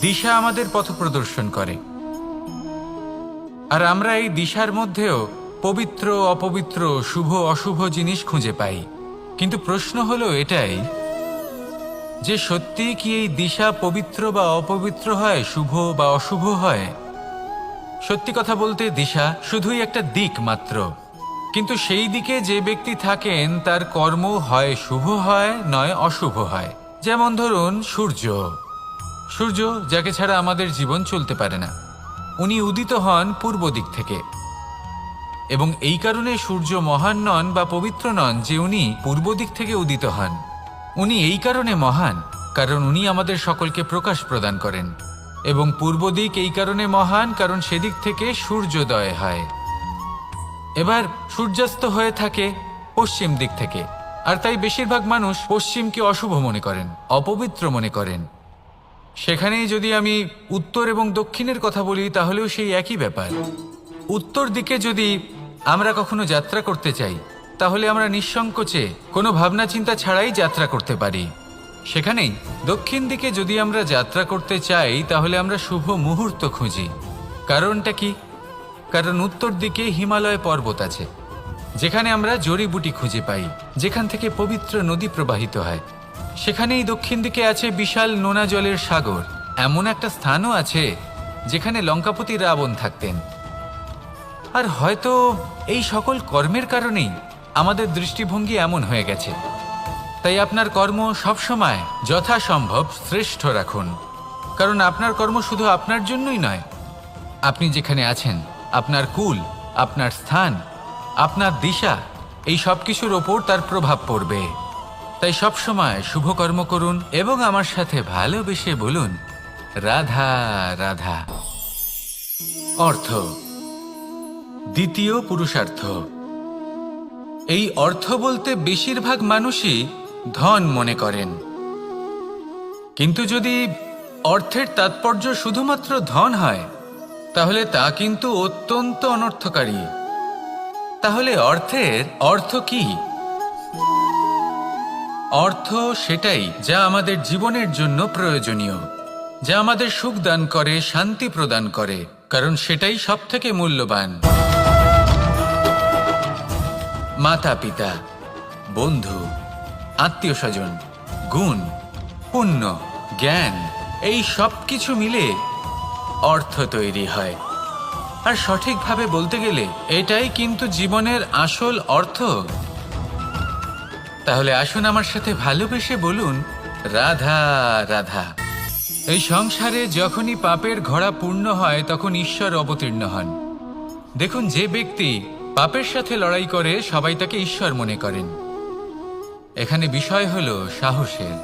দিশা আমাদের পথ প্রদর্শন করে। আর আমরা এই দিশার মধ্যেও পবিত্র, অপবিত্র, শুভ, অশুভ জিনিস খুঁজে পাই। কিন্তু প্রশ্ন হলো এটাই, যে সত্যি কি এই দিশা পবিত্র বা অপবিত্র হয়, শুভ বা অশুভ হয়? সত্যি কথা বলতে দিশা শুধুই একটা দিক মাত্র। কিন্তু সেই দিকে যে ব্যক্তি থাকেন, তার কর্ম হয় শুভ হয়, নয় অশুভ হয়। যেমন ধরুন সূর্য। সূর্য, যাকে ছাড়া আমাদের জীবন চলতে পারে না, উনি উদিত হন পূর্ব দিক থেকে। এবং এই কারণে সূর্য মহান নন বা পবিত্র নন যে উনি পূর্ব দিক থেকে উদিত হন। উনি এই কারণে মহান, কারণ উনি আমাদের সকলকে প্রকাশ প্রদান করেন। এবং পূর্ব দিক এই কারণে মহান, কারণ সেদিক থেকে সূর্যোদয় হয়। এবার সূর্যাস্ত হয়ে থাকে পশ্চিম দিক থেকে, আর তাই বেশিরভাগ মানুষ পশ্চিমকে অশুভ মনে করেন, অপবিত্র মনে করেন। সেখানেই যদি আমি উত্তর এবং দক্ষিণের কথা বলি, তাহলেও সেই একই ব্যাপার। উত্তর দিকে যদি আমরা কখনো যাত্রা করতে চাই, তাহলে আমরা নিঃসংকোচে কোনো ভাবনা চিন্তা ছাড়াই যাত্রা করতে পারি। সেখানেই দক্ষিণ দিকে যদি আমরা যাত্রা করতে চাই, তাহলে আমরা শুভ মুহূর্ত খুঁজি। কারণটা কি? কারণ উত্তর দিকে হিমালয় পর্বত আছে, যেখানে আমরা জড়িবুটি খুঁজে পাই, যেখান থেকে পবিত্র নদী প্রবাহিত হয়। সেখানেই দক্ষিণ দিকে আছে বিশাল নোনা জলের সাগর। এমন একটা স্থানও আছে যেখানে লঙ্কাপতি রাবণ থাকতেন। আর হয়তো এই সকল কর্মের কারণেই আমাদের দৃষ্টিভঙ্গি এমন হয়ে গেছে। তাই আপনার কর্ম সবসময় যথাসম্ভব শ্রেষ্ঠ রাখুন। কারণ আপনার কর্ম শুধু আপনার জন্যই নয়। আপনি যেখানে আছেন, আপনার কুল, আপনার স্থান, আপনার দিশা, এই সব কিছুর ওপর তার প্রভাব পড়বে। তাই সবসময় শুভ কর্ম করুন এবং আমার সাথে ভালোবেসে বলুন, রাধা রাধা। অর্থ, দ্বিতীয় পুরুষার্থ। এই অর্থ বলতে বেশিরভাগ মানুষই ধন মনে করেন। কিন্তু যদি অর্থের তাৎপর্য শুধুমাত্র ধন হয়, তাহলে তা কিন্তু অত্যন্ত অনর্থকারী। তাহলে অর্থের অর্থ কি? অর্থ সেটাই যা আমাদের জীবনের জন্য প্রয়োজনীয়, যা আমাদের সুখ দান করে, শান্তি প্রদান করে, কারণ সেটাই সব থেকে মূল্যবান। মাতা পিতা, বন্ধু, আত্মীয় স্বজন, গুণ, পুণ্য, জ্ঞান, এই সব কিছু মিলে অর্থ তৈরি হয়। আর সঠিকভাবে বলতে গেলে এটাই কিন্তু জীবনের আসল অর্থ। তাহলে আসুন আমার সাথে ভালোবেসে বলুন, রাধা রাধা। এই সংসারে যখনই পাপের ঘোড়া পূর্ণ হয়, তখন ঈশ্বর অবতীর্ণ হন। দেখুন, যে ব্যক্তি পাপের সাথে লড়াই করে, সবাই তাকে ঈশ্বর মনে করেন। এখানে বিষয় হল সাহসের,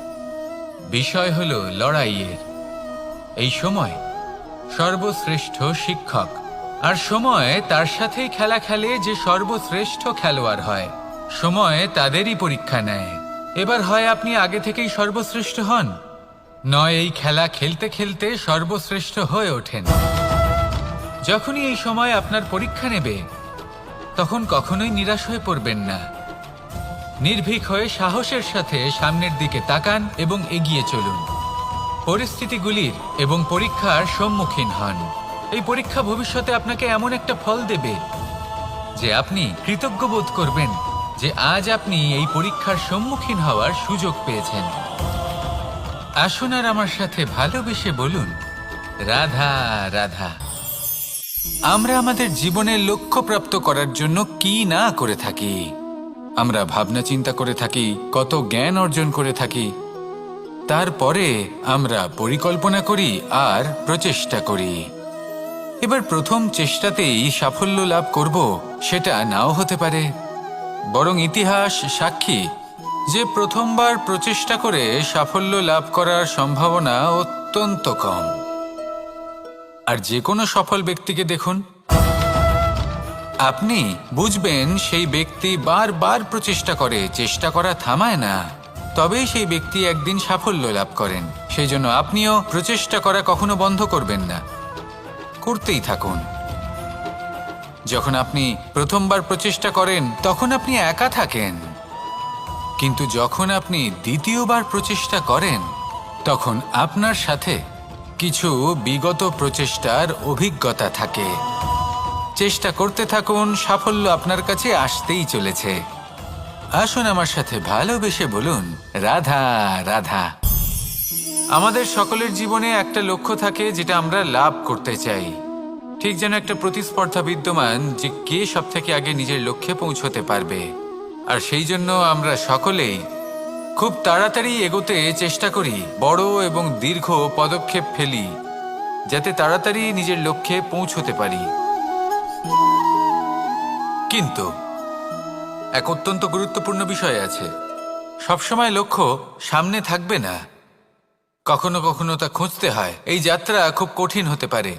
বিষয় হল লড়াইয়ের। এই সময় সর্বশ্রেষ্ঠ শিক্ষক, আর সময় তার সাথেই খেলা খেলে যে সর্বশ্রেষ্ঠ খেলোয়াড় হয়। সময় তাদেরই পরীক্ষা নেয়। এবার হয় আপনি আগে থেকেই সর্বশ্রেষ্ঠ হন। নয়, এই খেলা খেলতে খেলতে সর্বশ্রেষ্ঠ হয়ে ওঠেন। যখনই এই সময় আপনার পরীক্ষা নেবে, তখন কখনোই নিরাশ হয়ে পড়বেন না। নির্ভীক হয়ে সাহসের সাথে সামনের দিকে তাকান এবং এগিয়ে চলুন। পরিস্থিতিগুলির এবং পরীক্ষার সম্মুখীন হন। এই পরীক্ষা ভবিষ্যতে আপনাকে এমন একটা ফল দেবে যে আপনি কৃতজ্ঞ বোধ করবেন। যে আজ আপনি এই পরীক্ষার সম্মুখীন হওয়ার সুযোগ পেয়েছেন। আসুন আর আমার সাথে ভালোবেসে বলুন, রাধা রাধা, আমরা আমাদের জীবনের লক্ষ্য প্রাপ্ত করার জন্য কি না করে থাকি? আমরা ভাবনা চিন্তা করে থাকি, কত জ্ঞান অর্জন করে থাকি। তারপরে আমরা পরিকল্পনা করি আর প্রচেষ্টা করি। এবার প্রথম চেষ্টাতেই সাফল্য লাভ করব, সেটা নাও হতে পারে। বরং ইতিহাস সাক্ষী যে প্রথমবার প্রচেষ্টা করে সাফল্য লাভ করার সম্ভাবনা অত্যন্ত কম। আর যে কোনো সফল ব্যক্তিকে দেখুন। আপনি বুঝবেন সেই ব্যক্তি বারবার প্রচেষ্টা করে, চেষ্টা করা থামায় না। তবেই সেই ব্যক্তি একদিন সাফল্য লাভ করেন। সেই জন্য আপনিও প্রচেষ্টা করা কখনো বন্ধ করবেন না। করতেই থাকুন। যখন আপনি প্রথমবার প্রচেষ্টা করেন, তখন আপনি একা থাকেন। কিন্তু যখন আপনি দ্বিতীয়বার প্রচেষ্টা করেন, তখন আপনার সাথে কিছু বিগত প্রচেষ্টার অভিজ্ঞতা থাকে। চেষ্টা করতে থাকুন, সাফল্য আপনার কাছে আসতেই চলেছে। আসুন আমার সাথে ভালোবেসে বলুন, রাধা রাধা। আমাদের সকলের জীবনে একটা লক্ষ্য থাকে, যেটা আমরা লাভ করতে চাই। ঠিক যেন একটা প্রতিস্পর্ধা বিদ্যমান যে কে সব থেকে আগে নিজের লক্ষ্যে পৌঁছতে পারবে। আর সেই জন্য আমরা সকলেই খুব তাড়াতাড়ি এগোতে চেষ্টা করি, বড় এবং দীর্ঘ পদক্ষেপ ফেলি, যাতে তাড়াতাড়ি নিজের লক্ষ্যে পৌঁছতে পারি। কিন্তু এক অত্যন্ত গুরুত্বপূর্ণ বিষয় আছে। সবসময় লক্ষ্য সামনে থাকবে না। কখনো কখনো তা খুঁজতে হয়। এই যাত্রা খুব কঠিন হতে পারে।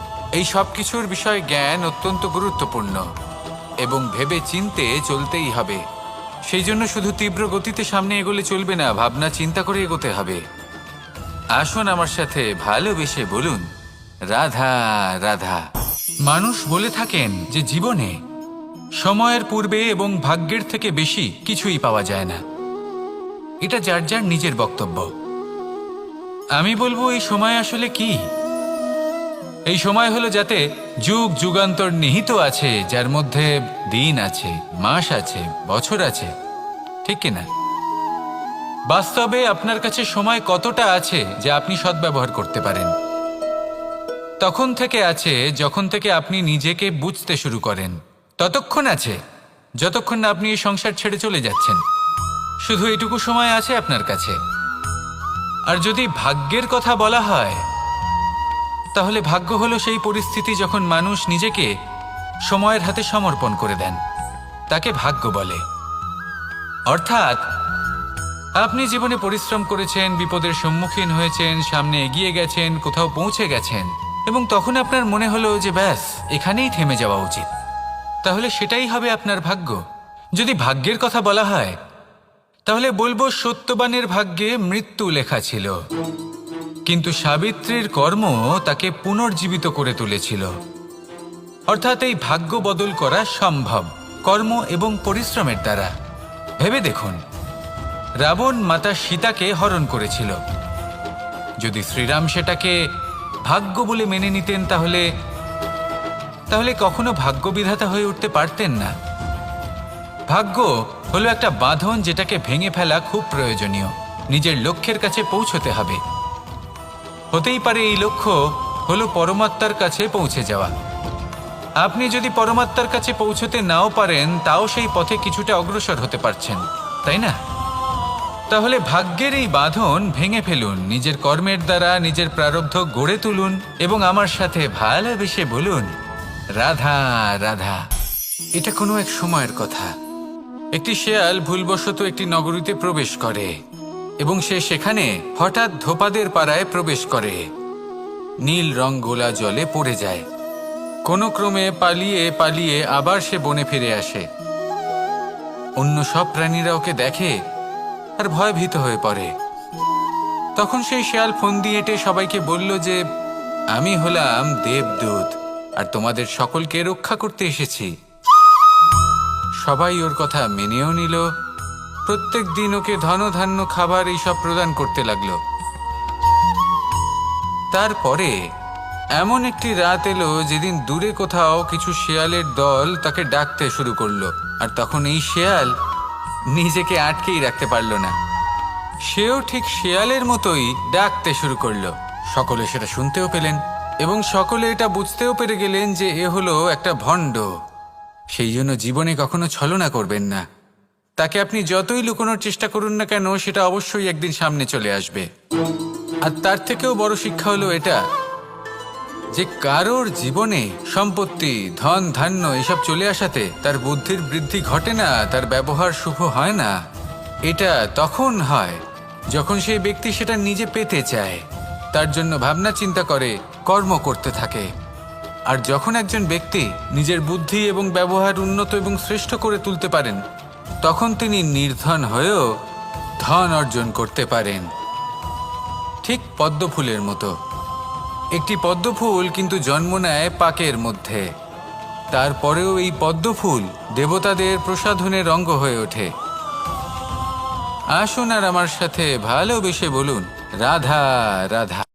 এই সব কিছুর বিষয়ে জ্ঞান অত্যন্ত গুরুত্বপূর্ণ এবং ভেবে চিনতে চলতেই হবে। সেই জন্য শুধু তীব্র গতিতে সামনে এগোলে চলবে না, ভাবনা চিন্তা করে এগোতে হবে। আসুন আমার সাথে ভালোবেসে বলুন, রাধা রাধা। মানুষ বলে থাকেন যে জীবনে সময়ের পূর্বে এবং ভাগ্যের থেকে বেশি কিছুই পাওয়া যায় না। এটা যার যার নিজের বক্তব্য। আমি বলব, এই সময় আসলে কি? এই সময় হলো যাতে যুগ যুগান্তর নিহিত আছে, যার মধ্যে দিন আছে, মাস আছে, বছর আছে। ঠিক কিনা বাস্তবে আপনার কাছে সময় কতটা আছে যা আপনি সদ্ব্যবহার করতে পারেন? তখন থেকে আছে, যখন থেকে আপনি নিজেকে বুঝতে শুরু করেন। ততক্ষণ আছে, যতক্ষণ না আপনি এই সংসার ছেড়ে চলে যাচ্ছেন। শুধু এটুকু সময় আছে আপনার কাছে। আর যদি ভাগ্যের কথা বলা হয় তাহলে ভাগ্য হলো সেই পরিস্থিতি যখন মানুষ নিজেকে সময়ের হাতে সমর্পণ করে দেন। তাকে ভাগ্য বলে। অর্থাৎ, আপনি জীবনে পরিশ্রম করেছেন, বিপদের সম্মুখীন হয়েছেন, সামনে এগিয়ে গেছেন, কোথাও পৌঁছে গেছেন, এবং তখন আপনার মনে হলো যে ব্যাস, এখানেই থেমে যাওয়া উচিত। তাহলে সেটাই হবে আপনার ভাগ্য। যদি ভাগ্যের কথা বলা হয়, তাহলে বলব সত্যবানের ভাগ্যে মৃত্যু লেখা ছিল। কিন্তু সাবিত্রীর কর্ম তাকে পুনর্জীবিত করে তুলেছিল। অর্থাৎ এই ভাগ্য বদল করা সম্ভব, কর্ম এবং পরিশ্রমের দ্বারা। ভেবে দেখুন, রাবণ মাতা সীতাকে হরণ করেছিল। যদি শ্রীরাম সেটাকে ভাগ্য বলে মেনে নিতেন তাহলে তাহলে কখনো ভাগ্য বিধাতা হয়ে উঠতে পারতেন না। ভাগ্য হলো একটা বাঁধন যেটাকে ভেঙে ফেলা খুব প্রয়োজনীয়। নিজের লক্ষ্যের কাছে পৌঁছতে হবে। হতেই পারে এই লক্ষ্য হলো পরমাত্মার কাছে পৌঁছে যাওয়া। আপনি যদি পরমাত্মার কাছে পৌঁছতে নাও পারেন, তাও সেই পথে কিছুটা অগ্রসর হতে পারছেন, তাই না? তাহলে ভাগ্যের এই বাঁধন ভেঙে ফেলুন, নিজের কর্মের দ্বারা নিজের প্রারব্ধ গড়ে তুলুন এবং আমার সাথে ভালোবেসে বলুন, রাধা রাধা। এটা কোনো এক সময়ের কথা। একটি শেয়াল ভুলবশত একটি নগরীতে প্রবেশ করে। এবং সে সেখানে হঠাৎ ধোপাদের পাড়ায় প্রবেশ করে। নীল রং গোলা জলে পড়ে যায়। কোনো ক্রমে পালিয়ে পালিয়ে আবার সে বনে ফিরে আসে। অন্য সব প্রাণীরা ওকে দেখে আর ভয়ভীত হয়ে পড়ে। তখন সেই শেয়াল ফোন দিয়ে এটে সবাইকে বলল যে, আমি হলাম দেবদূত আর তোমাদের সকলকে রক্ষা করতে এসেছি। সবাই ওর কথা মেনেও নিল প্রত্যেক দিন ওকে ধনধান্য খাবার এইসব প্রদান করতে লাগল। তারপরে এমন একটি রাত এলো যেদিন দূরে কোথাও কিছু শেয়ালের দল তাকে ডাকতে শুরু করল, আর তখন এই শেয়াল নিজেকে আটকেই রাখতে পারল না। সেও ঠিক শেয়ালের মতোই ডাকতে শুরু করল। সকলে সেটা শুনতেও পেলেন, এবং সকলে এটা বুঝতেও পেরে গেলেন যে এ হলো একটা ভণ্ড। সেই জন্য জীবনে কখনো ছলনা করবেন না। তাকে আপনি যতই লুকোনোর চেষ্টা করুন না কেন, সেটা অবশ্যই একদিন সামনে চলে আসবে। আর তার থেকেও বড় শিক্ষা হলো এটা যে কারোর জীবনে সম্পত্তি, ধন, ধান্য এসব চলে আসাতে তার বুদ্ধির বৃদ্ধি ঘটে না, তার ব্যবহার শুভ হয় না। এটা তখন হয় যখন সেই ব্যক্তি সেটা নিজে পেতে চায়। তার জন্য ভাবনা চিন্তা করে, কর্ম করতে থাকে। আর যখন একজন ব্যক্তি নিজের বুদ্ধি এবং ব্যবহার উন্নত এবং শ্রেষ্ঠ করে তুলতে পারেন তখন তিনি নির্ধন হয়েও ধন অর্জন করতে পারেন। ঠিক পদ্মফুলের মতো। একটি পদ্মফুল কিন্তু জন্ম নেয় পাকের মধ্যে। তারপরেও এই পদ্মফুল দেবতাদের প্রসাধনের অঙ্গ হয়ে ওঠে। আসুন আর আমার সাথে ভালোবেসে বলুন, রাধা রাধা।